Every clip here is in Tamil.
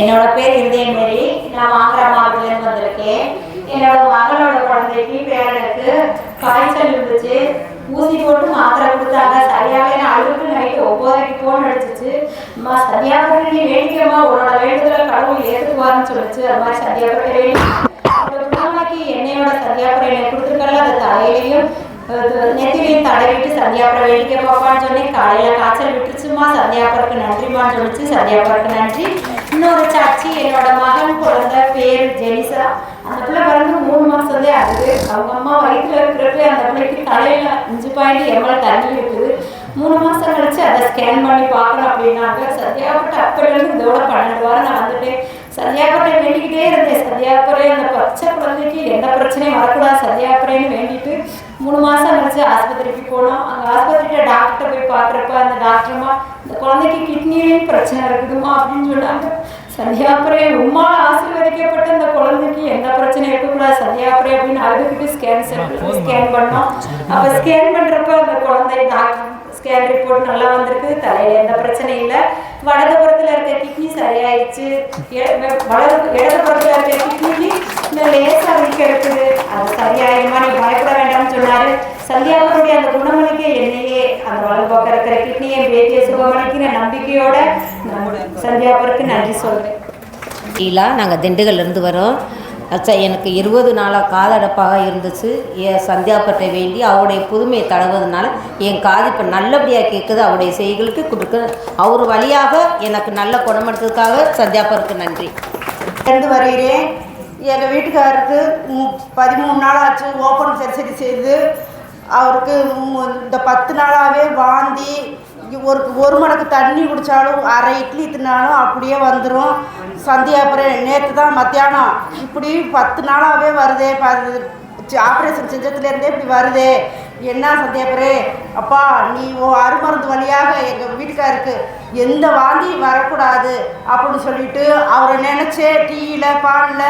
என்னோட பேர் இருதயமேரி நான் வாங்குற மாவட்டத்துலேருந்து வந்திருக்கேன். என்னோட மகளோட குழந்தைக்கு பேரனுக்கு காய்ச்சல் இருந்துச்சு. ஊசி போட்டு மாத்திரை கொடுத்தாங்க. சரியாகவே நான் அழுக்கு நைட்டு ஒம்போதரைக்கு ஃபோன் அடிச்சிச்சு. அம்மா சரியாக நீ வேண்டிக்கம்மா உன்னோட வேண்டுதல கடவுள் ஏற்றுக்குவாருன்னு சொல்லிச்சு. அது மாதிரி சரியாக வேண்டி. என்னையோட சந்தியாபுரம் என்னை கொடுத்துருக்கல அந்த தலையிலையும் நெத்திலையும் தடவிட்டு சந்தியாபுரம் வேடிக்கை பார்ப்பான்னு சொல்லி காலையில் காய்ச்சல் விட்டுச்சுமா சந்தியாபுரக்கு நன்றிமான்னு சொல்லிச்சு. சந்தியாபுரக்கு நன்றி. இன்னொரு சாட்சி என்னோட மகன் பிறந்த பேர் ஜெனிசா அந்த பிள்ளை பிறந்து மூணு மாசம் தான் ஆகுது. அவங்க அம்மா வயிற்றுல இருக்கிறப்ப அந்த பிள்ளைக்கு தலையில அஞ்சு பாயிண்ட் எம்எல் தண்ணி இருக்குது? மூணு மாசம் கழிச்சு அதை ஸ்கேன் பண்ணி பார்க்கணும் அப்படின்னாங்க. சத்யாபட்ட அப்பலேருந்து இதோட பன்னெண்டு வாரம் நான் வந்துட்டேன் சத்யாப்பட்டை வேண்டிக்கிட்டே இருந்தேன். சத்யாப்பரே அந்த பச்சை குழந்தைக்கு எந்த பிரச்சனையும் வரக்கூடாது. சத்யாப்பரேன்னு வேண்டிட்டு மூணு மாசம் கழிச்சு ஆஸ்பத்திரிக்கு போனோம். அங்கே ஆஸ்பத்திரியில் டாக்டர்கிட்ட போய் பார்க்குறப்ப அந்த டாக்டர்மா இந்த குழந்தைக்கு கிட்னிலையும் பிரச்சனை இருக்குதுமா அப்படின்னு சொன்னாங்க. சந்தியாபுரே உம்மால ஆசீர்வதிக்கப்பட்ட அந்த குழந்தைக்கு எந்த பிரச்சனையும் இருக்கக்கூடாது சந்தியாபுரே அப்படின்னு அழுதுகிட்டு ஸ்கேன் சென்டர் ஸ்கேன் பண்ணோம். அப்போ ஸ்கேன் பண்ணுறப்ப அந்த குழந்தை டாக்டர் ஸ்கேன் ரிப்போர்ட் நல்லா வந்திருக்கு. தலையில எந்த பிரச்சனையும் இல்லை. வலதுபுறத்தில் இருக்க கிட்னி சரியாயிடுச்சு. வலது இடதுபுறத்தில் இருக்க கிட்னிக்கு இந்த லேசாக வீக்க இருக்குது அது சரியாயிருமா நீ பயப்பட வேண்டாம்னு சொன்னாரு. சந்தியாபுரனுடைய அந்த குணமளிக்க என்னையே அந்த பக்கம் இருக்கிற கிட்னியை பேட்டியை சுகமளிக்கிற நம்பிக்கையோட நான் சந்தியாபுரத்துக்கு நன்றி சொல்றேன். ஷீலா நாங்கள் திண்டுக்கல்லேருந்து வரோம். அச்சா எனக்கு இருபது நாளாக காதடப்பாக இருந்துச்சு. என் சந்தியாப்பட்டை வேண்டி அவருடைய புதுமையை தடவுறதுனால என் காது இப்போ நல்லபடியாக கேட்குது அவருடைய செய்களுக்கு கொடுக்க அவர் வழியாக எனக்கு நல்ல குணமளித்ததுக்காக சந்தியாப்பருக்கு நன்றி. இருந்து வருகிறேன். எங்கள் வீட்டுக்காரருக்கு பதிமூணு நாள் ஆச்சு ஓப்பன் சர்ஜரி செய்து அவருக்கு இந்த பத்து நாளாகவே வாந்தி ஒரு ஒரு மடக்கு தண்ணி குடித்தாலும் அரை இட்லி தின்னாலும் அப்படியே வந்துடும் சந்தியாபுரம் நேற்று தான் மத்தியானம். இப்படி பத்து நாளாகவே வருதே ஆப்ரேஷன் செஞ்சதுலேருந்தே இப்படி வருதே. என்ன சந்தியாபுரே அப்பா நீ ஓ அருமருந்து வழியாக எங்கள் வீட்டுக்காருக்கு எந்த வாந்தியும் வரக்கூடாது அப்படின்னு சொல்லிட்டு அவரை நினச்சே டீயில் பாலில்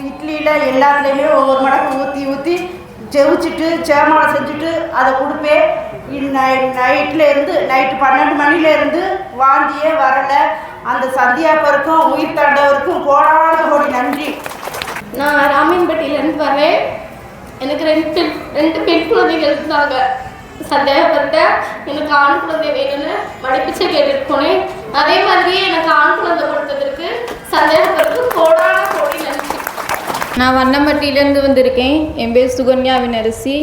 இட்லியில் எல்லாத்துலேயுமே ஒவ்வொரு மடக்கு ஊற்றி ஊற்றி ஜெவிச்சிட்டு சேமாலை செஞ்சுட்டு அதை கொடுப்பேன். நைட்டில் இருந்து நைட்டு பன்னெண்டு மணிலேருந்து வாந்தியே வரலை. அந்த சந்தியாப்பருக்கும் உயிர் தாண்டவருக்கும் கோடான கோடி நன்றி. நான் ராமன்பட்டியிலேருந்து வரேன். எனக்கு ரெண்டு ரெண்டு பெண் குழந்தைகள் இருந்தாங்க. சந்தேகப்பட்ட எனக்கு ஆண் குழந்தை வேணும்னு மடிப்பிச்சை கேட்டுட்டு போனேன். அதே மாதிரியே எனக்கு ஆண் குழந்தை கொடுத்ததற்கு சந்தேகப்பட்டு கோடான நான் வண்ணம்பட்டியிலேருந்து வந்திருக்கேன். என் பேர் சுகன்யா வினரசி.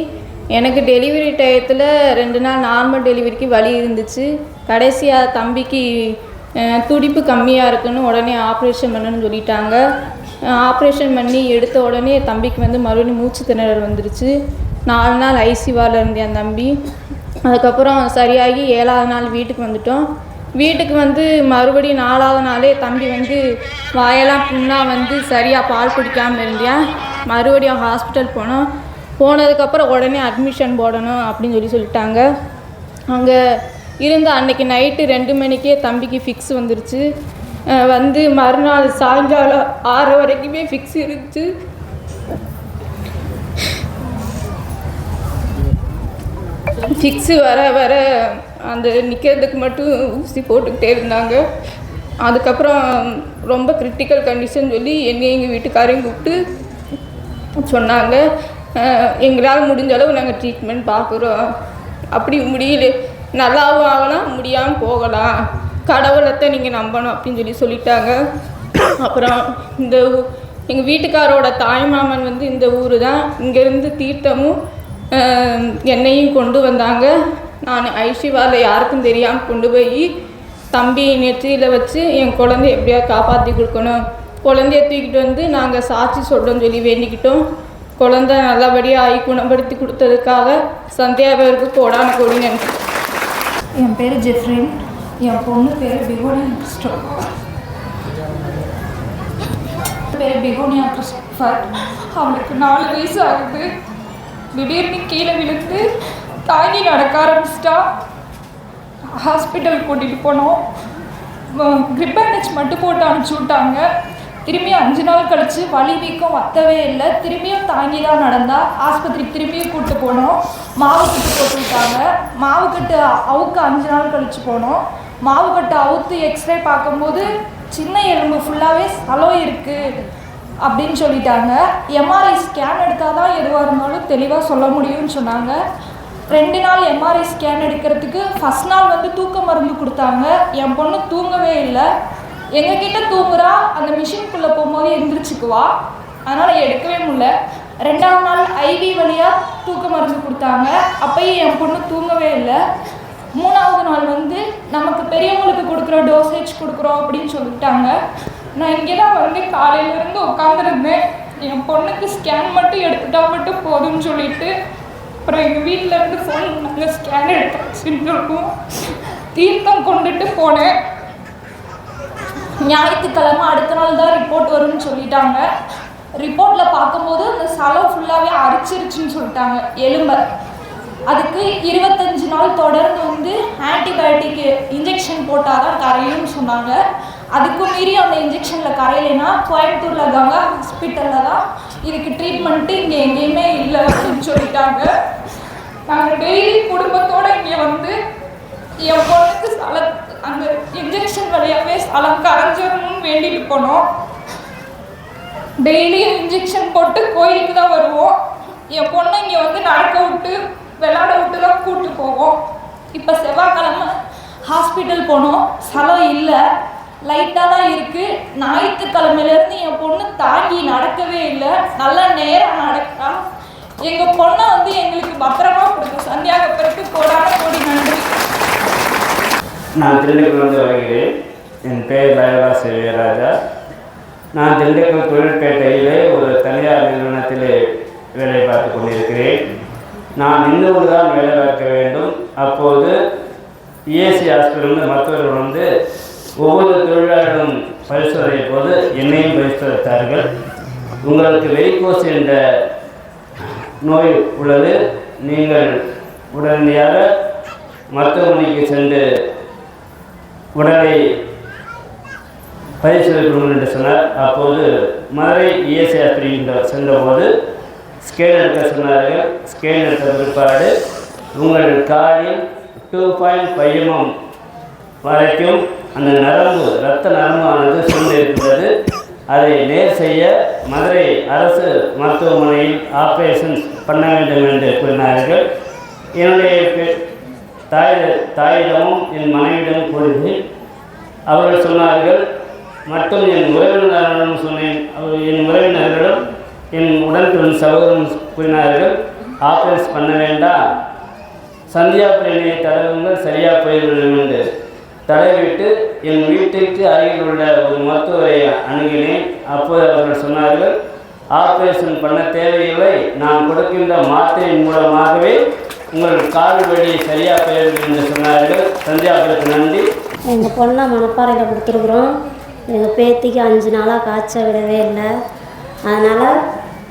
எனக்கு டெலிவரி டயத்தில் ரெண்டு நாள் நார்மல் டெலிவரிக்கு வலி இருந்துச்சு. கடைசியாக தம்பிக்கு துடிப்பு கம்மியாக இருக்குன்னு உடனே ஆப்ரேஷன் பண்ணணும்னு சொல்லிட்டாங்க. ஆப்ரேஷன் பண்ணி எடுத்த உடனே தம்பிக்கு வந்து மறுபடியும் மூச்சு திணறல் வந்துருச்சு. நாலு நாள் ஐசியூவில் இருந்தேன் என் தம்பி. அதுக்கப்புறம் சரியாகி ஏழாவது நாள் வீட்டுக்கு வந்துட்டோம். வீட்டுக்கு வந்து மறுபடியும் நாலாவது நாளே தம்பி வந்து வாயெல்லாம் புண்ணாக வந்து சரியாக பால் குடிக்காமல் இருந்தியா? மறுபடியும் ஹாஸ்பிட்டல் போனோம். போனதுக்கப்புறம் உடனே அட்மிஷன் போடணும் அப்படின்னு சொல்லி சொல்லிட்டாங்க. அங்கே இருந்து அன்னைக்கு நைட்டு ரெண்டு மணிக்கே தம்பிக்கு ஃபிக்ஸ் வந்துருச்சு. வந்து மறுநாள் சாயங்காலம் ஆறு வரைக்குமே ஃபிக்ஸ் இருந்துச்சு. ஃபிக்ஸு வர வர அந்த நிற்கிறதுக்கு மட்டும் ஊசி போட்டுக்கிட்டே இருந்தாங்க. அதுக்கப்புறம் ரொம்ப கிரிட்டிக்கல் கண்டிஷன் சொல்லி என்னையும் எங்கள் வீட்டுக்காரையும் கூப்பிட்டு சொன்னாங்க. எங்களால் முடிஞ்ச அளவு நாங்கள் ட்ரீட்மெண்ட் பார்க்குறோம் அப்படி முடியல. நல்லாவும் ஆகலாம் முடியாமல் போகலாம். கடவுளத்தை நீங்கள் நம்பணும் அப்படின்னு சொல்லி சொல்லிட்டாங்க. அப்புறம் இந்த எங்கள் வீட்டுக்காரோட தாய்மாமன் வந்து இந்த ஊர் தான் இங்கேருந்து தீர்த்தமும் என்னையும் கொண்டு வந்தாங்க. நான் ஐஷிவாவில் யாருக்கும் தெரியாமல் கொண்டு போய் தம்பி நெற்றியில் வச்சு என் குழந்தைய எப்படியா காப்பாற்றி கொடுக்கணும். குழந்தைய தூக்கிட்டு வந்து நாங்கள் சாட்சி சொல்கிறோம்னு சொல்லி வேண்டிக்கிட்டோம். குழந்த நல்லபடியாக ஆகி குணப்படுத்தி கொடுத்ததுக்காக சந்தியாபருக்கு கோடான கோடி நன்றி. என் பேர் ஜெஃப்ரின் என் பொண்ணு பேர் பிகோனியா கிறிஸ்டோப் பேர் பிகோனியா கிறிஸ்டோஃபர் அவளுக்கு நாலு வயசு ஆகுது. திடீர்னு கீழே விழுந்து தாங்கி நடக்க ஆரம்பிச்சிட்டா. ஹாஸ்பிட்டல் கூட்டிகிட்டு போனோம். கிரிப் பேண்டேஜ் மட்டும் போட்டு அனுப்பிச்சி விட்டாங்க. திரும்பி அஞ்சு நாள் கழித்து வலி வீக்கம் வத்தவே இல்லை. திரும்பியும் தாங்கி தான் நடந்தா. ஆஸ்பத்திரிக்கு திரும்பியும் கூப்பிட்டு போனோம். மாவு கட்டு போட்டு விட்டாங்க. மாவு கட்டு அவுக்கு அஞ்சு நாள் கழித்து போனோம். மாவு கட்டு அவுத்து எக்ஸ்ரே பார்க்கும்போது சின்ன எலும்பு ஃபுல்லாகவே சலம் இருக்குது அப்படின்னு சொல்லிட்டாங்க. எம்ஆர்ஐ ஸ்கேன் எடுத்தால் தான் எதுவாக இருந்தாலும் தெளிவாக சொல்ல முடியும்னு சொன்னாங்க. ரெண்டு நாள் எம்ஆர்ஐ ஸ்கேன் எடுக்கிறதுக்கு ஃபஸ்ட் நாள் வந்து தூக்க மருந்து கொடுத்தாங்க. என் பொண்ணு தூங்கவே இல்லை. எங்ககிட்ட தூங்குறா. அந்த மிஷின்குள்ளே போகும்போது எந்திரிச்சுக்குவா. அதனால் எடுக்கவே முடியல. ரெண்டாவது நாள் ஐவி வழியாக தூக்க மருந்து கொடுத்தாங்க. அப்பயும் என் பொண்ணு தூங்கவே இல்லை. மூணாவது நாள் வந்து நமக்கு பெரியவங்களுக்கு கொடுக்குற டோசேஜ் கொடுக்குறோம் அப்படின்னு சொல்லிட்டாங்க. நான் இங்கே தான் வந்து காலையிலேருந்து உட்காந்துருந்தேன் என் பொண்ணுக்கு ஸ்கேன் மட்டும் எடுத்துட்டா மட்டும் போதும்னு சொல்லிட்டு அப்புறம் எங்கள் வீட்டில் இருந்து ஃபோன் நாங்கள் ஸ்கேன் எடுத்தாச்சுன்னு சொல்லுவோம் தீர்த்தம் கொண்டுட்டு போனேன். ஞாயிற்றுக்கிழமை அடுத்த நாள் தான் ரிப்போர்ட் வரும்னு சொல்லிட்டாங்க. ரிப்போர்ட்டில் பார்க்கும்போது அந்த சலம் ஃபுல்லாகவே அரிச்சிருச்சுன்னு சொல்லிட்டாங்க. எலும்பை. அதுக்கு இருபத்தஞ்சு நாள் தொடர்ந்து வந்து ஆன்டிபயோட்டிக்கு இன்ஜெக்ஷன் போட்டால் தான் கரையும்னு சொன்னாங்க. அதுக்கு மீறி அந்த இன்ஜெக்ஷனில் கரையலைன்னா கோயம்புத்தூரில் கங்கா ஹாஸ்பிட்டலில் தான் இதுக்கு ட்ரீட்மெண்ட்டு இங்கே எங்கேயுமே இல்லை அப்படின்னு சொல்லிட்டாங்க. நாங்கள் டெய்லி குடும்பத்தோடு இங்கே வந்து என் பொண்ணுக்கு சல அந்த இன்ஜெக்ஷன் வழியாகவே சலம் கரைஞ்சிடணும்னு வேண்டிட்டு போனோம். டெய்லியும் இன்ஜெக்ஷன் போட்டு கோயிலுக்கு தான் வருவோம். என் பொண்ணை இங்கே வந்து நடக்க விட்டு விளாட விட்டு தான் கூப்பிட்டு போவோம். இப்போ செவ்வாய்க்கிழமை ஹாஸ்பிட்டல் போனோம். சலம் இல்லை. லைட்டாக தான் இருக்குது ஞாயிற்றுக்கிழமையிலேருந்து என் பொண்ணு தாங்கி நடக்கவே இல்லை. நல்லா நேரம் நடக்கா. எங்கள் பொண்ணை வந்து எங்களுக்கு பத்திரமா கொடுங்க. சந்தியாக பிறகு கோடான கோடி நன்றி. நான் திண்டுக்கல்லிருந்து வருகிறேன். என் பெயர் தயவாசி வீரராஜா நான் திண்டுக்கல் தொழிற்பேட்டையிலே ஒரு தனியார் நிறுவனத்திலே வேலை பார்த்து கொண்டிருக்கிறேன். நான் இன்னொரு தான் வேலை பார்க்க வேண்டும். அப்போது இஎஸ்சி ஹாஸ்பிட்டலிருந்து மருத்துவர்கள் வந்து ஒவ்வொரு தொழிலாளரும் பரிசோதனை போது என்னையும் பரிசோதித்தார்கள் உங்களுக்கு வெரிகோஸ் என்ற நோய் உள்ளது. நீங்கள் உடனடியாக மருத்துவமனைக்கு சென்று உடலை பரிசோதிக்கணும் என்று சொன்னார். அப்போது மதுரை இஎஸ்ஐ அப்படின்ற சென்றபோது ஸ்கேன் எடுக்க சொன்னார்கள். ஸ்கேன் எடுத்த பிற்பாடு உங்கள் காலில் டூ பாயிண்ட் ஃபைவ் எம்எம் வரைக்கும் அந்த நரம்பு இரத்த நரம்பானது சூழ்ந்திருக்கிறது அதை நேர் செய்ய மதுரை அரசு மருத்துவமனையில் ஆப்ரேஷன் பண்ண வேண்டும் என்று கூறினார்கள். என்னுடைய தாய் தாயிடமும் என் மனைவியிடம் கூறினேன் அவர்கள் சொன்னார்கள் மற்றும் என் உறவினரிடம் சொன்னேன். அவர் என் உறவினர்களிடம் என் உடன்பிறந்த சகோதரன் கூறினார்கள் ஆப்ரேஷன் பண்ண வேண்டாம். சந்தியா பிரிவினை தடவுங்கள் சரியாக போய்விடும் என்று. தடவிட்டு என் வீட்டிற்கு அருகில் உள்ள ஒரு மருத்துவரை அணுகினேன். அப்போது அவர்கள் சொன்னார்கள் ஆப்ரேஷன் பண்ண தேவையில்லை. நான் கொடுக்கின்ற மாத்திரையின் மூலமாகவே உங்கள் கால் வழி சரியாக போய்விடும் என்று சொன்னார்கள். சந்தியாவுக்கு நன்றி. எங்கள் பொண்ணை மணப்பாறையில் கொடுத்துருக்குறோம். எங்கள் பேத்திக்கு அஞ்சு நாளாக காய்ச்சல் விடவே இல்லை. அதனால்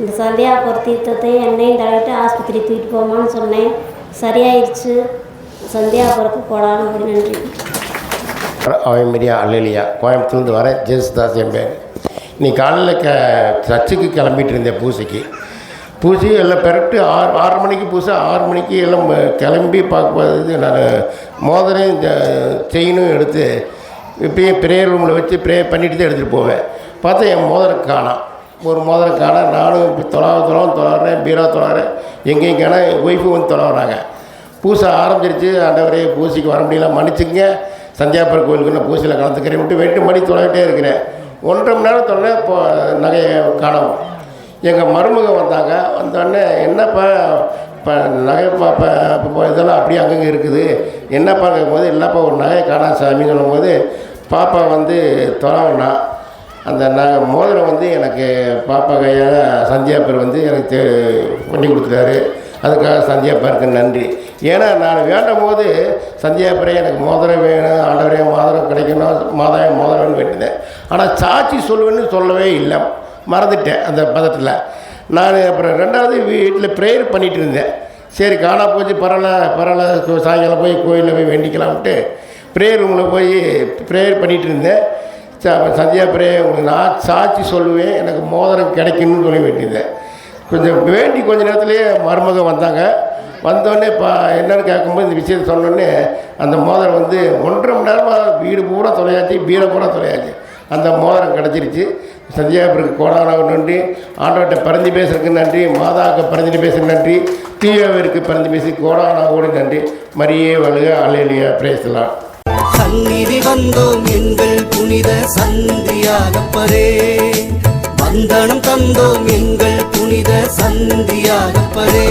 இந்த சந்தியாபுர தீர்த்தத்தை என்னையும் தடவிட்டு ஆஸ்பத்திரி தூக்கிட்டு போமான்னு சொன்னேன். சரியாயிடுச்சு சந்தியா போடான்னு போடாமல் நன்றி. அவன் மரியா அல்லலியா கோயம்புத்தூர்லேருந்து வரேன் ஜேசுதாஸ் என் பேர் நீ காலையில் க சர்ச்சுக்கு கிளம்பிட்டு இருந்தேன் பூசைக்கு பூசி எல்லாம் பெருட்டு ஆறு ஆறு மணிக்கு பூசை ஆறு மணிக்கு எல்லாம் கிளம்பி கிளம்பி பார்க்கும்போது நான் மோதிரம் இந்த செயினும் எடுத்து இப்பயும் ப்ரேயர் ரூமில் வச்சு ப்ரே பண்ணிட்டு தான் எடுத்துகிட்டு போவேன். பார்த்தா என் மோதிரம் காணாம் ஒரு மோதிரம் காணோம் நானும் இப்போ தொலாவ தொலாவும் தொலாடுறேன் பீரா தொலாடுறேன் எங்கேயும் காணோம் ஒய்ஃபும் வந்து தொலாவுறாங்க. பூசை ஆரம்பிச்சிருச்சு. ஆண்டவரே பூசைக்கு வர முடியல. மன்னிச்சுங்க சந்தியாபுரம் கோயிலுக்கு நான் பூசையில் கலந்துக்கிறேன். விட்டு வெட்டு மணி தொலைகிட்டே இருக்கிறேன். ஒன்றரை மணி நேரம் தொலை இப்போ நகையை காணும். எங்கள் மருமக வந்தாங்க. வந்தோடனே என்னப்பா இப்போ நகை பாப்பா இப்போ இதெல்லாம் அப்படியே அங்கங்கே இருக்குது. என்னப்பா? போது இல்லைப்பா ஒரு நகையை காணா சாமின்னு சொல்லும்போது பாப்பா வந்து தொலைவுனா. அந்த நகை மோதிரம் வந்து எனக்கு பாப்பா கையால் சந்தியாப்பர் வந்து எனக்கு பண்ணி கொடுத்துட்டாரு. அதுக்காக சந்தியாப்பருக்கு நன்றி. ஏன்னா நான் வேண்டும் போது சந்தியாப்பரே எனக்கு மோதிரம் வேணும் ஆண்டவரே மோதிரம் கிடைக்கணும் மாதாயம் மோதிரம்னு வேண்டினேன். ஆனால் சாட்சி சொல்லுவேன்னு சொல்லவே இல்லை. மறந்துட்டேன் அந்த பதத்தில். நான் அப்புறம் ரெண்டாவது வீட்டில் ப்ரேயர் பண்ணிகிட்டு இருந்தேன். சரி காணா போச்சு பரவாயில்ல பரவாயில்ல சாயங்காலம் போய் கோயிலில் போய் வேண்டிக்கலாம்ட்டு ப்ரேயர் ரூமில் போய் ப்ரேயர் பண்ணிகிட்டு இருந்தேன். ச- சந்தியா ப்ரேயர் உங்களுக்கு நான் சாட்சி சொல்லுவேன் எனக்கு மோதிரம் கிடைக்கணும்னு சொல்லி வேண்டியிருந்தேன் கொஞ்சம் வேண்டி கொஞ்ச நேரத்துலேயே மருமகம் வந்தாங்க. வந்தோடனே இப்போ என்னன்னு கேட்கும்போது இந்த விஷயத்தை சொன்னோடனே அந்த மோதிரம் வந்து ஒன்றரை மணி நேரமாக வீடு பூரா தொலையாச்சு பீரை பூரா தொலையாச்சு. அந்த மோதிரம் கிடச்சிருச்சு. சந்தியாபுருக்கு கோடானாவுக்கு நன்றி. ஆண்டவர்கிட்ட பறந்து பேசுறதுக்கு நன்றி. மாதாவுக்கு பறந்து பேசுற நன்றி. தீயாவிற்கு பறந்து பேசி கோடானாவோடு நன்றி. மரியே வழுக அலையிலியா பிரேசலாம் சந்நிதி வந்தோம் எங்கள் புனித சந்தியாகப்பரே. வந்தனம் தந்தோம் எங்கள் புனித சந்தியாகப்பரே.